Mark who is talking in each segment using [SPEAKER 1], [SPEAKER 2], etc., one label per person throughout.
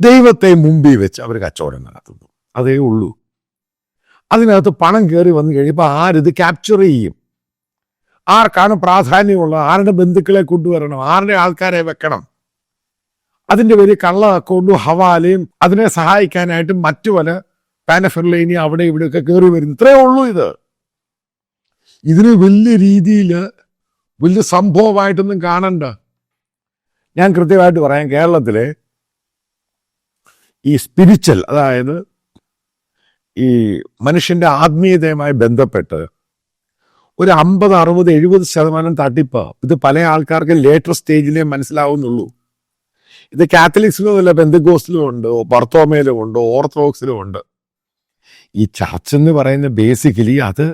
[SPEAKER 1] ദൈവത്തെ മുമ്പിൽ വെച്ച് അവർ കച്ചവടം നടത്തുന്നു. അതേ ഉള്ളൂ. അതിനകത്ത് പണം കയറി വന്നു കഴിയുമ്പോൾ ആരിത് ക്യാപ്ചർ ചെയ്യും? ആർക്കാണ് പ്രാധാന്യമുള്ളത് ആരുടെ ബന്ധുക്കളെ കൊണ്ടുവരണം? ആരുടെ ആൾക്കാരെ വെക്കണം? അതിന്റെ പേര് കള്ള അക്കൗണ്ടും ഹവാലയും അതിനെ സഹായിക്കാനായിട്ട് മറ്റു പല പാനഫെർലൈനി അവിടെ ഇവിടെയൊക്കെ കയറി വരുന്നു. ഇത്രയേ ഉള്ളൂ ഇത്. ഇതിന് വലിയ രീതിയിൽ വലിയ സംഭവമായിട്ടൊന്നും കാണണ്ട. ഞാൻ കൃത്യമായിട്ട് പറയാം കേരളത്തിലെ ഈ സ്പിരിച്വൽ അതായത് ഈ മനുഷ്യന്റെ ആത്മീയതയുമായി ബന്ധപ്പെട്ട് ഒരു അമ്പത് അറുപത് എഴുപത് ശതമാനം തട്ടിപ്പ്. ഇത് പല ആൾക്കാർക്ക് ലേറ്റർ സ്റ്റേജിലേ മനസ്സിലാവുന്നുള്ളൂ. ഇത് കാത്തലിക്സിലും അല്ല ബന്ധുഗോസിലും ഉണ്ട് ബർത്തോമയിലും ഉണ്ട് ഓർത്തഡോക്സിലും ഉണ്ട്. ഈ ചർച്ച് എന്ന് പറയുന്ന ബേസിക്കലി അത്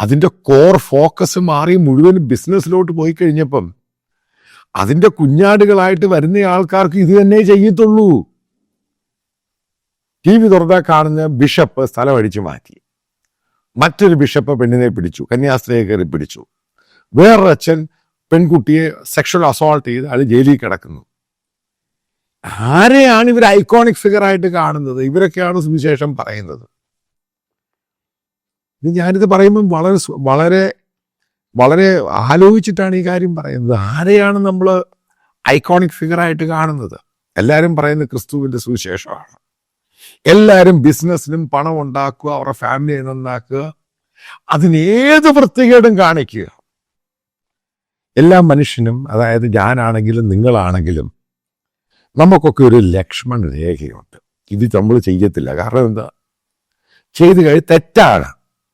[SPEAKER 1] അതിന്റെ കോർ ഫോക്കസ് മാറി മുഴുവൻ ബിസിനസ്സിലോട്ട് പോയി കഴിഞ്ഞപ്പം അതിന്റെ കുഞ്ഞാടുകളായിട്ട് വരുന്ന ആൾക്കാർക്ക് ഇത് തന്നെ ചെയ്യത്തുള്ളൂ. ടി വി തുറന്നാൽ കാണുന്ന ബിഷപ്പ് സ്ഥലം അടിച്ചു മാറ്റി. മറ്റൊരു ബിഷപ്പ് പെണ്ണിനെ പിടിച്ചു കന്യാസ്ത്രീയെ കയറി പിടിച്ചു. വേറൊരു അച്ഛൻ പെൺകുട്ടിയെ സെക്ഷൽ അസോൾട്ട് ചെയ്ത് അത് ജയിലിൽ കിടക്കുന്നു. ആരെയാണ് ഇവർ ഐക്കോണിക് ഫിഗർ ആയിട്ട് കാണുന്നത്? ഇവരൊക്കെയാണ് സുവിശേഷം പറയുന്നത്. ഇത് ഞാനിത് പറയുമ്പം വളരെ വളരെ വളരെ ആലോചിച്ചിട്ടാണ് ഈ കാര്യം പറയുന്നത്. ആരെയാണ് നമ്മൾ ഐക്കോണിക് ഫിഗർ ആയിട്ട് കാണുന്നത്? എല്ലാവരും പറയുന്നത് ക്രിസ്തുവിന്റെ സുവിശേഷമാണ്. എല്ലാവരും ബിസിനസ്സിനും പണം ഉണ്ടാക്കുക അവരുടെ ഫാമിലിയെ നന്നാക്കുക അതിന് ഏത് വൃത്തികേടും കാണിക്കുക. എല്ലാ മനുഷ്യനും അതായത് ഞാനാണെങ്കിലും നിങ്ങളാണെങ്കിലും നമുക്കൊക്കെ ഒരു ലക്ഷ്മൺ രേഖയുണ്ട്. ഇത് നമ്മൾ ചെയ്യത്തില്ല. കാരണം എന്താ? ചെയ്തു കഴിഞ്ഞ് തെറ്റാണ്.